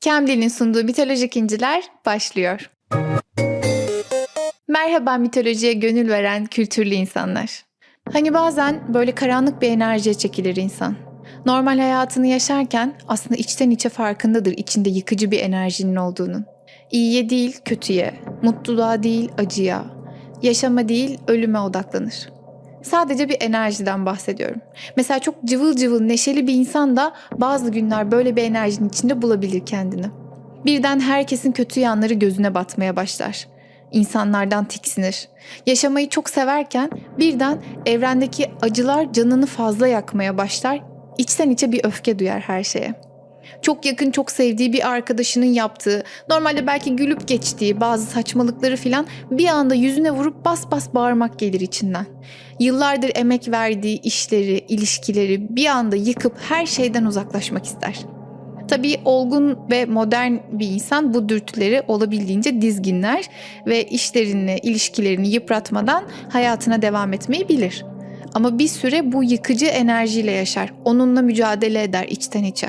Cambly'nin sunduğu mitolojik inciler başlıyor. Merhaba mitolojiye gönül veren kültürlü insanlar. Hani bazen böyle karanlık bir enerjiye çekilir insan. Normal hayatını yaşarken aslında içten içe farkındadır içinde yıkıcı bir enerjinin olduğunun. İyiye değil kötüye, mutluluğa değil acıya, yaşama değil ölüme odaklanır. Sadece bir enerjiden bahsediyorum. Mesela çok cıvıl cıvıl neşeli bir insan da bazı günler böyle bir enerjinin içinde bulabilir kendini. Birden herkesin kötü yanları gözüne batmaya başlar. İnsanlardan tiksinir. Yaşamayı çok severken birden evrendeki acılar canını fazla yakmaya başlar. İçten içe bir öfke duyar her şeye. Çok yakın, çok sevdiği bir arkadaşının yaptığı, normalde belki gülüp geçtiği bazı saçmalıkları filan bir anda yüzüne vurup bas bas bağırmak gelir içinden. Yıllardır emek verdiği işleri, ilişkileri bir anda yıkıp her şeyden uzaklaşmak ister. Tabii olgun ve modern bir insan bu dürtüleri olabildiğince dizginler ve işlerini, ilişkilerini yıpratmadan hayatına devam etmeyi bilir. Ama bir süre bu yıkıcı enerjiyle yaşar. Onunla mücadele eder içten içe.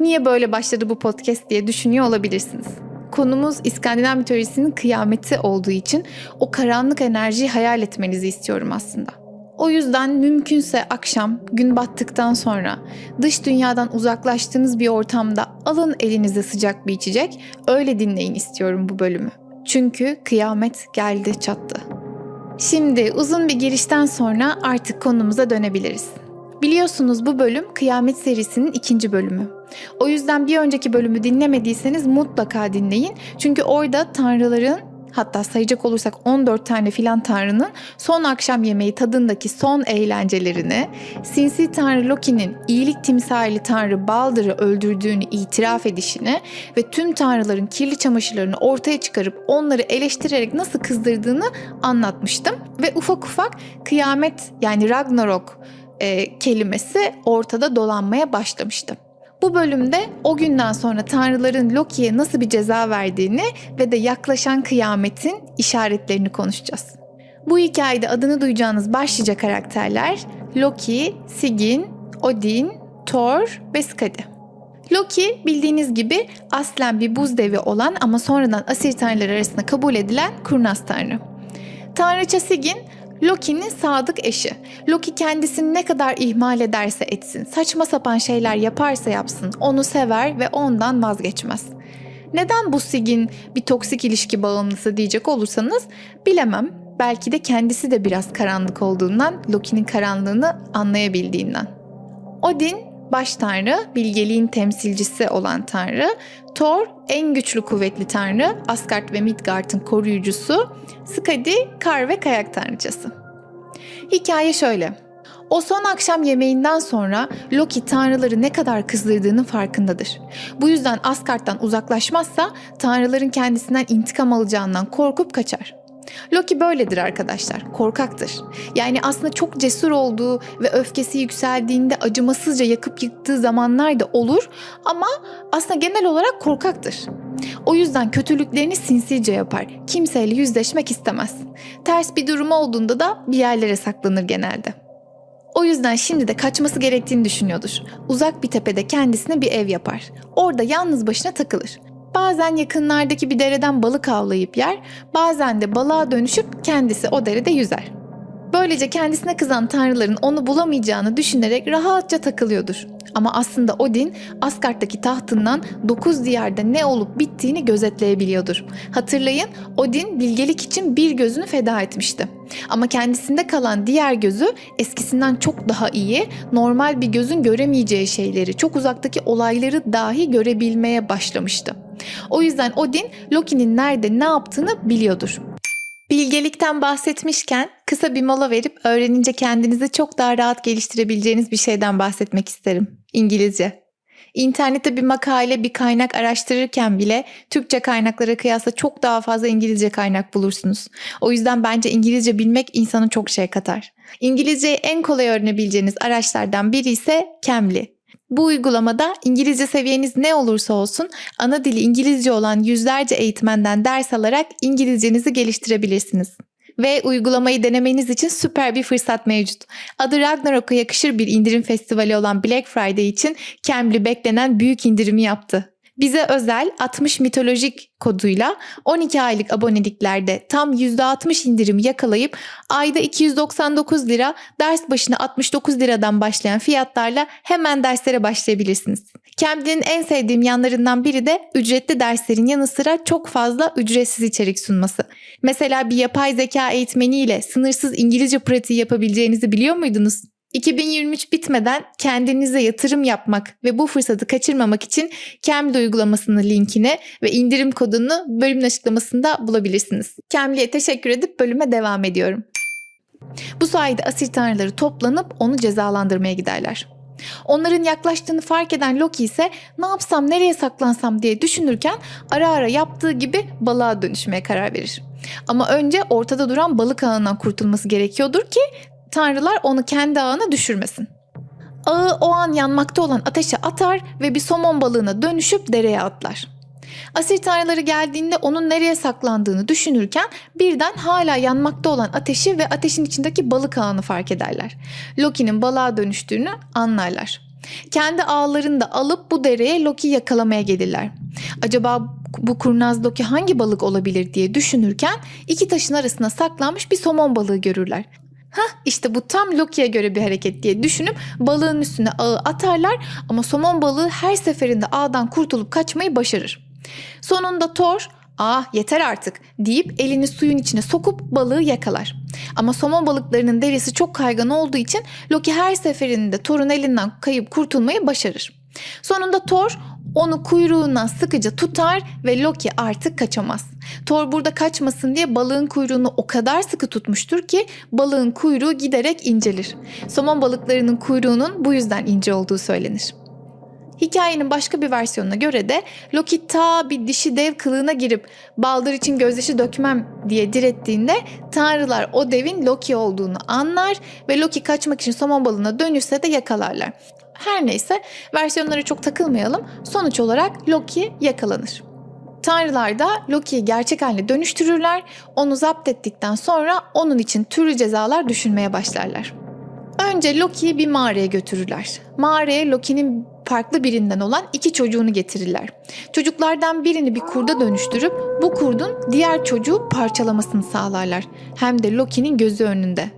Niye böyle başladı bu podcast diye düşünüyor olabilirsiniz. Konumuz İskandinav mitolojisinin kıyameti olduğu için o karanlık enerjiyi hayal etmenizi istiyorum aslında. O yüzden mümkünse akşam gün battıktan sonra dış dünyadan uzaklaştığınız bir ortamda alın elinize sıcak bir içecek, öyle dinleyin istiyorum bu bölümü. Çünkü kıyamet geldi çattı. Şimdi uzun bir girişten sonra artık konumuza dönebiliriz. Biliyorsunuz bu bölüm Kıyamet serisinin ikinci bölümü. O yüzden bir önceki bölümü dinlemediyseniz mutlaka dinleyin. Çünkü orada tanrıların hatta sayacak olursak 14 tane filan tanrının son akşam yemeği tadındaki son eğlencelerini, sinsi tanrı Loki'nin iyilik timsali tanrı Baldır'ı öldürdüğünü itiraf edişini ve tüm tanrıların kirli çamaşırlarını ortaya çıkarıp onları eleştirerek nasıl kızdırdığını anlatmıştım. Ve ufak ufak kıyamet yani Ragnarok e, kelimesi ortada dolanmaya başlamıştı. Bu bölümde o günden sonra tanrıların Loki'ye nasıl bir ceza verdiğini ve de yaklaşan kıyametin işaretlerini konuşacağız. Bu hikayede adını duyacağınız başlıca karakterler Loki, Sigyn, Odin, Thor ve Skadi. Loki bildiğiniz gibi aslen bir buz devi olan ama sonradan Asir tanrıları arasında kabul edilen kurnaz tanrı. Tanrıça Sigyn Loki'nin sadık eşi. Loki kendisini ne kadar ihmal ederse etsin, saçma sapan şeyler yaparsa yapsın, onu sever ve ondan vazgeçmez. Neden bu Sigyn bir toksik ilişki bağımlısı diyecek olursanız bilemem. Belki de kendisi de biraz karanlık olduğundan, Loki'nin karanlığını anlayabildiğinden. Odin baş tanrı, bilgeliğin temsilcisi olan tanrı. Thor en güçlü kuvvetli tanrı, Asgard ve Midgard'ın koruyucusu. Skadi kar ve kayak tanrıçası. Hikaye şöyle. O son akşam yemeğinden sonra Loki tanrıları ne kadar kızdırdığının farkındadır. Bu yüzden Asgard'dan uzaklaşmazsa tanrıların kendisinden intikam alacağından korkup kaçar. Loki böyledir arkadaşlar, korkaktır. Yani aslında çok cesur olduğu ve öfkesi yükseldiğinde acımasızca yakıp yıktığı zamanlar da olur ama aslında genel olarak korkaktır. O yüzden kötülüklerini sinsice yapar. Kimseyle yüzleşmek istemez. Ters bir durum olduğunda da bir yerlere saklanır genelde. O yüzden şimdi de kaçması gerektiğini düşünüyordur. Uzak bir tepede kendisine bir ev yapar. Orada yalnız başına takılır. Bazen yakınlardaki bir dereden balık avlayıp yer, bazen de balığa dönüşüp kendisi o derede yüzer. Böylece kendisine kızan tanrıların onu bulamayacağını düşünerek rahatça takılıyordur. Ama aslında Odin Asgard'daki tahtından 9 diyarda ne olup bittiğini gözetleyebiliyordur. Hatırlayın Odin bilgelik için bir gözünü feda etmişti. Ama kendisinde kalan diğer gözü eskisinden çok daha iyi, normal bir gözün göremeyeceği şeyleri, çok uzaktaki olayları dahi görebilmeye başlamıştı. O yüzden Odin Loki'nin nerede ne yaptığını biliyordur. Bilgelikten bahsetmişken kısa bir mola verip öğrenince kendinizi çok daha rahat geliştirebileceğiniz bir şeyden bahsetmek isterim. İngilizce. İnternette bir makale, bir kaynak araştırırken bile Türkçe kaynaklara kıyasla çok daha fazla İngilizce kaynak bulursunuz. O yüzden bence İngilizce bilmek insana çok şey katar. İngilizceyi en kolay öğrenebileceğiniz araçlardan biri ise Cambly. Bu uygulamada İngilizce seviyeniz ne olursa olsun ana dili İngilizce olan yüzlerce eğitmenden ders alarak İngilizcenizi geliştirebilirsiniz. Ve uygulamayı denemeniz için süper bir fırsat mevcut. Adı Ragnarok'a yakışır bir indirim festivali olan Black Friday için Cambly beklenen büyük indirimi yaptı. Bize özel 60 mitolojik koduyla 12 aylık aboneliklerde tam %60 indirim yakalayıp ayda 299 lira, ders başına 69 liradan başlayan fiyatlarla hemen derslere başlayabilirsiniz. Cambly'nin en sevdiğim yanlarından biri de ücretli derslerin yanı sıra çok fazla ücretsiz içerik sunması. Mesela bir yapay zeka eğitmeniyle sınırsız İngilizce pratiği yapabileceğinizi biliyor muydunuz? 2023 bitmeden kendinize yatırım yapmak ve bu fırsatı kaçırmamak için Cambly uygulamasının linkini ve indirim kodunu bölümün açıklamasında bulabilirsiniz. Cambly'e teşekkür edip bölüme devam ediyorum. Bu sayede asil tanrıları toplanıp onu cezalandırmaya giderler. Onların yaklaştığını fark eden Loki ise ne yapsam nereye saklansam diye düşünürken ara ara yaptığı gibi balığa dönüşmeye karar verir. Ama önce ortada duran balık ağından kurtulması gerekiyordur ki tanrılar onu kendi ağına düşürmesin. Ağı o an yanmakta olan ateşe atar ve bir somon balığına dönüşüp dereye atlar. Asir tanrıları geldiğinde onun nereye saklandığını düşünürken birden hala yanmakta olan ateşi ve ateşin içindeki balık ağını fark ederler. Loki'nin balığa dönüştüğünü anlarlar. Kendi ağlarını da alıp bu dereye Loki'yi yakalamaya gelirler. Acaba bu kurnaz Loki hangi balık olabilir diye düşünürken iki taşın arasına saklanmış bir somon balığı görürler. Hah işte bu tam Loki'ye göre bir hareket diye düşünüp balığın üstüne ağı atarlar ama somon balığı her seferinde ağdan kurtulup kaçmayı başarır. Sonunda Thor ah yeter artık deyip elini suyun içine sokup balığı yakalar. Ama somon balıklarının derisi çok kaygan olduğu için Loki her seferinde Thor'un elinden kayıp kurtulmayı başarır. Sonunda Thor onu kuyruğundan sıkıca tutar ve Loki artık kaçamaz. Thor burada kaçmasın diye balığın kuyruğunu o kadar sıkı tutmuştur ki balığın kuyruğu giderek incelir. Somon balıklarının kuyruğunun bu yüzden ince olduğu söylenir. Hikayenin başka bir versiyonuna göre de Loki ta bir dişi dev kılığına girip baldır için gözyaşı dökmem diye direttiğinde tanrılar o devin Loki olduğunu anlar ve Loki kaçmak için somon balığına dönüşse de yakalarlar. Her neyse versiyonlara çok takılmayalım. Sonuç olarak Loki yakalanır. Tanrılar da Loki'yi gerçek haline dönüştürürler. Onu zapt ettikten sonra onun için türlü cezalar düşünmeye başlarlar. Önce Loki'yi bir mağaraya götürürler. Mağaraya Loki'nin farklı birinden olan iki çocuğunu getirirler. Çocuklardan birini bir kurda dönüştürüp bu kurdun diğer çocuğu parçalamasını sağlarlar. Hem de Loki'nin gözü önünde.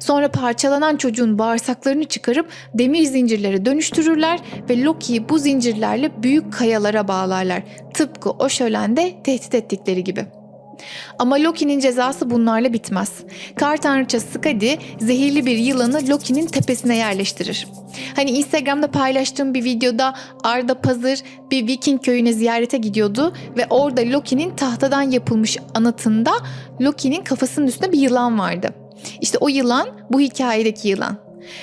Sonra parçalanan çocuğun bağırsaklarını çıkarıp demir zincirlere dönüştürürler ve Loki'yi bu zincirlerle büyük kayalara bağlarlar. Tıpkı o şölende tehdit ettikleri gibi. Ama Loki'nin cezası bunlarla bitmez. Kar tanrıçası Skadi zehirli bir yılanı Loki'nin tepesine yerleştirir. Hani Instagram'da paylaştığım bir videoda Arda Pazır bir Viking köyüne ziyarete gidiyordu ve orada Loki'nin tahtadan yapılmış anıtında Loki'nin kafasının üstünde bir yılan vardı. İşte o yılan bu hikayedeki yılan.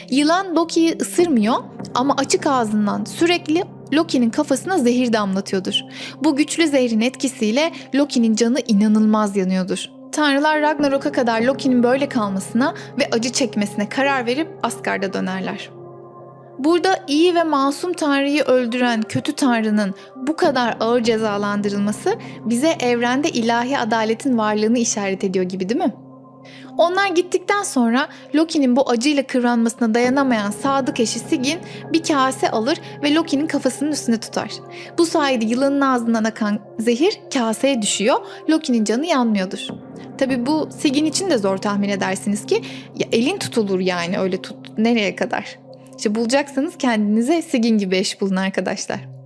Yılan Loki'yi ısırmıyor ama açık ağzından sürekli Loki'nin kafasına zehir damlatıyordur. Bu güçlü zehrin etkisiyle Loki'nin canı inanılmaz yanıyordur. Tanrılar Ragnarok'a kadar Loki'nin böyle kalmasına ve acı çekmesine karar verip Asgard'a dönerler. Burada iyi ve masum Tanrı'yı öldüren kötü Tanrı'nın bu kadar ağır cezalandırılması bize evrende ilahi adaletin varlığını işaret ediyor gibi değil mi? Onlar gittikten sonra Loki'nin bu acıyla kıvranmasına dayanamayan sadık eşi Sigyn bir kase alır ve Loki'nin kafasının üstüne tutar. Bu sayede yılanın ağzından akan zehir kaseye düşüyor, Loki'nin canı yanmıyordur. Tabi bu Sigyn için de zor tahmin edersiniz ki ya elin tutulur yani öyle tut nereye kadar. İşte bulacaksanız kendinize Sigyn gibi eş bulun arkadaşlar.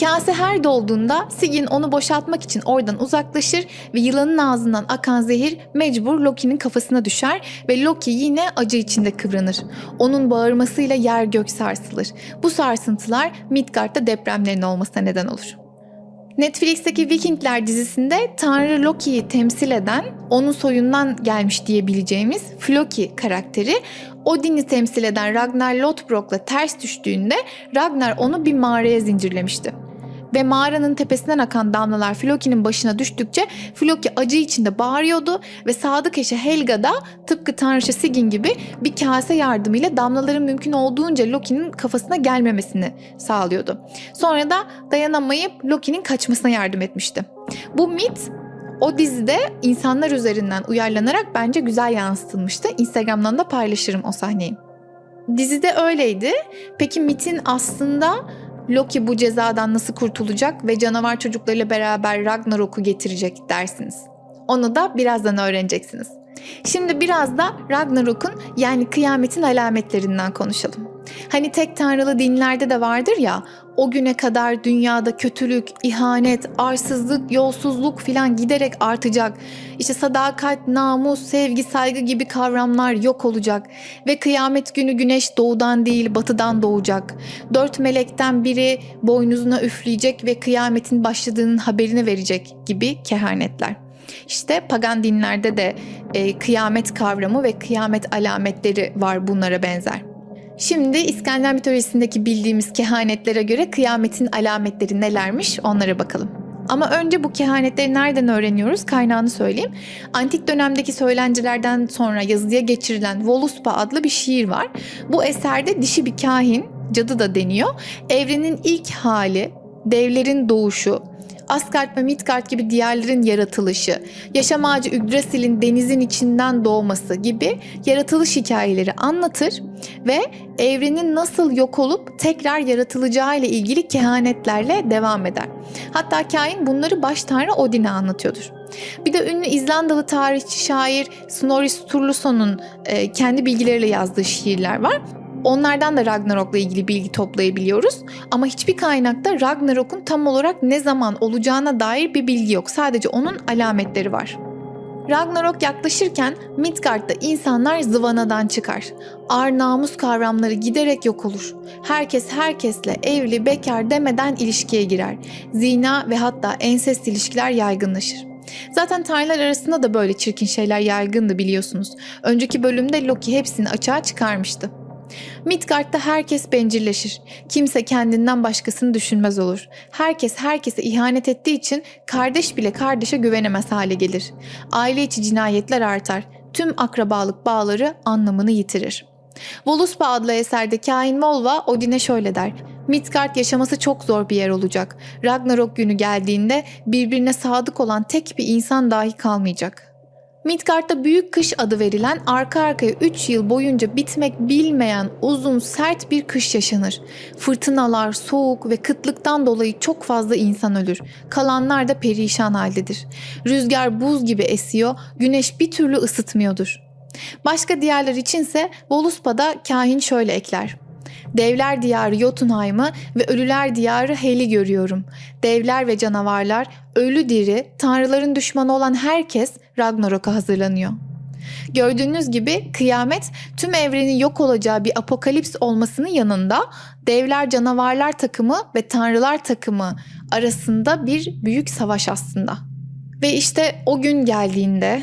Kase her dolduğunda Sigyn onu boşaltmak için oradan uzaklaşır ve yılanın ağzından akan zehir mecbur Loki'nin kafasına düşer ve Loki yine acı içinde kıvranır. Onun bağırmasıyla yer gök sarsılır. Bu sarsıntılar Midgard'da depremlerin olmasına neden olur. Netflix'teki Vikingler dizisinde Tanrı Loki'yi temsil eden, onun soyundan gelmiş diyebileceğimiz Floki karakteri Odin'i temsil eden Ragnar Lothbrok'la ters düştüğünde Ragnar onu bir mağaraya zincirlemişti. Ve mağaranın tepesinden akan damlalar Floki'nin başına düştükçe Floki acı içinde bağırıyordu ve sadık eşi Helga da tıpkı tanrıça Sigyn gibi bir kase yardımıyla damlaların mümkün olduğunca Loki'nin kafasına gelmemesini sağlıyordu. Sonra da dayanamayıp Loki'nin kaçmasına yardım etmişti. Bu mit o dizide insanlar üzerinden uyarlanarak bence güzel yansıtılmıştı. Instagram'dan da paylaşırım o sahneyi. Dizide öyleydi. Peki mitin aslında Loki bu cezadan nasıl kurtulacak ve canavar çocuklarıyla beraber Ragnarok'u getirecek dersiniz. Onu da birazdan öğreneceksiniz. Şimdi biraz da Ragnarok'un yani kıyametin alametlerinden konuşalım. Hani tek tanrılı dinlerde de vardır ya, o güne kadar dünyada kötülük, ihanet, arsızlık, yolsuzluk filan giderek artacak. İşte sadakat, namus, sevgi, saygı gibi kavramlar yok olacak. Ve kıyamet günü güneş doğudan değil batıdan doğacak. Dört melekten biri boynuzuna üfleyecek ve kıyametin başladığının haberini verecek gibi kehanetler. İşte pagan dinlerde de e, kıyamet kavramı ve kıyamet alametleri var bunlara benzer. Şimdi İskender mitolojisindeki bildiğimiz kehanetlere göre kıyametin alametleri nelermiş onlara bakalım. Ama önce bu kehanetleri nereden öğreniyoruz kaynağını söyleyeyim. Antik dönemdeki söylencelerden sonra yazıya geçirilen Voluspa adlı bir şiir var. Bu eserde dişi bir kahin, cadı da deniyor. Evrenin ilk hali, devlerin doğuşu, Asgard ve Midgard gibi diyarların yaratılışı, yaşam ağacı Yggdrasil'in denizin içinden doğması gibi yaratılış hikayeleri anlatır ve evrenin nasıl yok olup tekrar yaratılacağı ile ilgili kehanetlerle devam eder. Hatta kain bunları baş tanrı Odin'e anlatıyordur. Bir de ünlü İzlandalı tarihçi şair Snorri Sturluson'un e, kendi bilgileriyle yazdığı şiirler var. Onlardan da Ragnarok'la ilgili bilgi toplayabiliyoruz. Ama hiçbir kaynakta Ragnarok'un tam olarak ne zaman olacağına dair bir bilgi yok. Sadece onun alametleri var. Ragnarok yaklaşırken Midgard'da insanlar zıvanadan çıkar. Ar namus kavramları giderek yok olur. Herkes herkesle evli bekar demeden ilişkiye girer. Zina ve hatta ensest ilişkiler yaygınlaşır. Zaten tanrılar arasında da böyle çirkin şeyler yaygındı biliyorsunuz. Önceki bölümde Loki hepsini açığa çıkarmıştı. Midgard'da herkes bencilleşir. Kimse kendinden başkasını düşünmez olur. Herkes herkese ihanet ettiği için kardeş bile kardeşe güvenemez hale gelir. Aile içi cinayetler artar. Tüm akrabalık bağları anlamını yitirir. Voluspa adlı eserde kahin Volva Odin'e şöyle der. Midgard yaşaması çok zor bir yer olacak. Ragnarok günü geldiğinde birbirine sadık olan tek bir insan dahi kalmayacak. Midgard'da Büyük Kış adı verilen arka arkaya 3 yıl boyunca bitmek bilmeyen uzun sert bir kış yaşanır. Fırtınalar, soğuk ve kıtlıktan dolayı çok fazla insan ölür. Kalanlar da perişan haldedir. Rüzgar buz gibi esiyor, güneş bir türlü ısıtmıyordur. Başka diğerler içinse Voluspa'da kahin şöyle ekler. Devler diyarı Jotunheim'ı ve ölüler diyarı Hel'i görüyorum. Devler ve canavarlar, ölü diri, tanrıların düşmanı olan herkes Ragnarok'a hazırlanıyor. Gördüğünüz gibi kıyamet tüm evrenin yok olacağı bir apokalips olmasının yanında devler canavarlar takımı ve tanrılar takımı arasında bir büyük savaş aslında. Ve işte o gün geldiğinde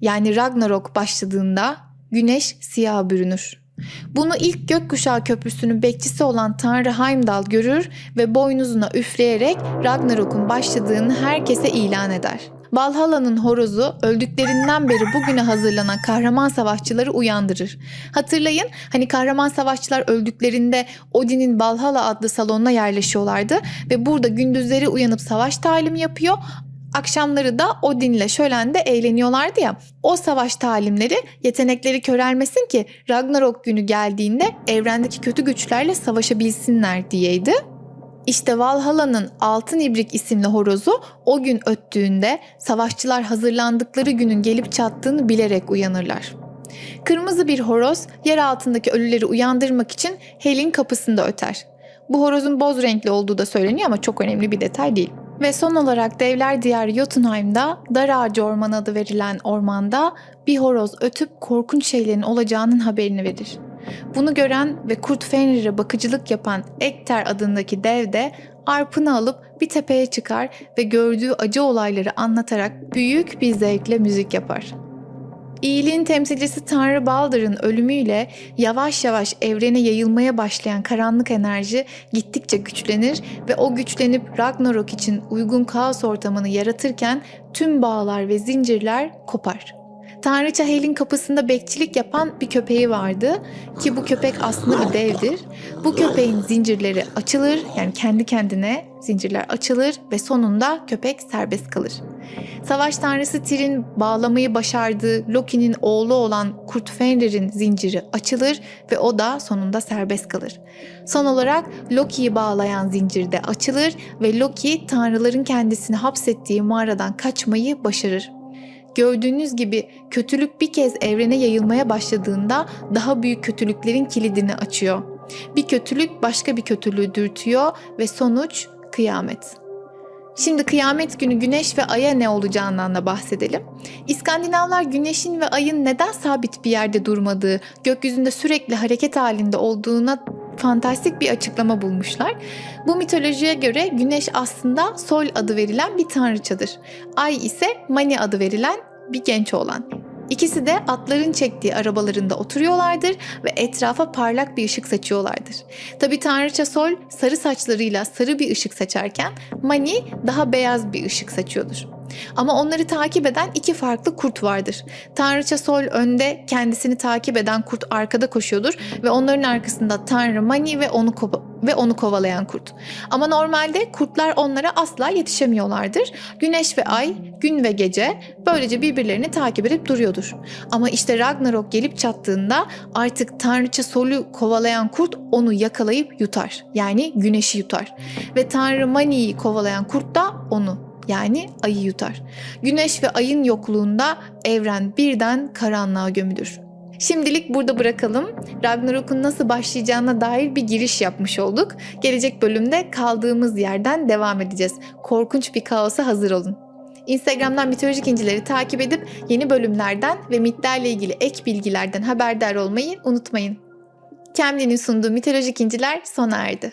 yani Ragnarok başladığında güneş siyah bürünür. Bunu ilk gökkuşağı köprüsünün bekçisi olan Tanrı Heimdall görür ve boynuzuna üfleyerek Ragnarok'un başladığını herkese ilan eder. Valhalla'nın horozu öldüklerinden beri bugüne hazırlanan kahraman savaşçıları uyandırır. Hatırlayın hani kahraman savaşçılar öldüklerinde Odin'in Valhalla adlı salonuna yerleşiyorlardı ve burada gündüzleri uyanıp savaş talimi yapıyor Akşamları da Odin'le Şölen'de eğleniyorlardı ya. O savaş talimleri yetenekleri körelmesin ki Ragnarok günü geldiğinde evrendeki kötü güçlerle savaşabilsinler diyeydi. İşte Valhalla'nın Altın İbrik isimli horozu o gün öttüğünde savaşçılar hazırlandıkları günün gelip çattığını bilerek uyanırlar. Kırmızı bir horoz yer altındaki ölüleri uyandırmak için Hel'in kapısında öter. Bu horozun boz renkli olduğu da söyleniyor ama çok önemli bir detay değil. Ve son olarak Devler Diyarı Jotunheim'da Dar Ağacı Ormanı adı verilen ormanda bir horoz ötüp korkunç şeylerin olacağının haberini verir. Bunu gören ve Kurt Fenrir'e bakıcılık yapan Ekter adındaki dev de arpını alıp bir tepeye çıkar ve gördüğü acı olayları anlatarak büyük bir zevkle müzik yapar. İyiliğin temsilcisi Tanrı Baldır'ın ölümüyle yavaş yavaş evrene yayılmaya başlayan karanlık enerji gittikçe güçlenir ve o güçlenip Ragnarok için uygun kaos ortamını yaratırken tüm bağlar ve zincirler kopar. Tanrıça Hel'in kapısında bekçilik yapan bir köpeği vardı ki bu köpek aslında bir devdir. Bu köpeğin zincirleri açılır yani kendi kendine zincirler açılır ve sonunda köpek serbest kalır. Savaş tanrısı Tyr'in bağlamayı başardığı Loki'nin oğlu olan Kurt Fenrir'in zinciri açılır ve o da sonunda serbest kalır. Son olarak Loki'yi bağlayan zincir de açılır ve Loki tanrıların kendisini hapsettiği mağaradan kaçmayı başarır. Gördüğünüz gibi kötülük bir kez evrene yayılmaya başladığında daha büyük kötülüklerin kilidini açıyor. Bir kötülük başka bir kötülüğü dürtüyor ve sonuç kıyamet. Şimdi kıyamet günü güneş ve aya ne olacağından da bahsedelim. İskandinavlar güneşin ve ayın neden sabit bir yerde durmadığı, gökyüzünde sürekli hareket halinde olduğuna fantastik bir açıklama bulmuşlar. Bu mitolojiye göre güneş aslında Sol adı verilen bir tanrıçadır. Ay ise Mani adı verilen bir genç olan. İkisi de atların çektiği arabalarında oturuyorlardır ve etrafa parlak bir ışık saçıyorlardır. Tabi Tanrıça Sol sarı saçlarıyla sarı bir ışık saçarken Mani daha beyaz bir ışık saçıyordur. Ama onları takip eden iki farklı kurt vardır. Tanrıça Sol önde, kendisini takip eden kurt arkada koşuyordur ve onların arkasında Tanrı Mani ve onu ve onu kovalayan kurt. Ama normalde kurtlar onlara asla yetişemiyorlardır. Güneş ve ay, gün ve gece böylece birbirlerini takip edip duruyordur. Ama işte Ragnarok gelip çattığında artık Tanrıça Sol'u kovalayan kurt onu yakalayıp yutar. Yani güneşi yutar. Ve Tanrı Mani'yi kovalayan kurt da onu yani ayı yutar. Güneş ve ayın yokluğunda evren birden karanlığa gömülür. Şimdilik burada bırakalım. Ragnarok'un nasıl başlayacağına dair bir giriş yapmış olduk. Gelecek bölümde kaldığımız yerden devam edeceğiz. Korkunç bir kaosa hazır olun. Instagram'dan mitolojik incileri takip edip yeni bölümlerden ve mitlerle ilgili ek bilgilerden haberdar olmayı unutmayın. Cambly'nin sunduğu mitolojik inciler sona erdi.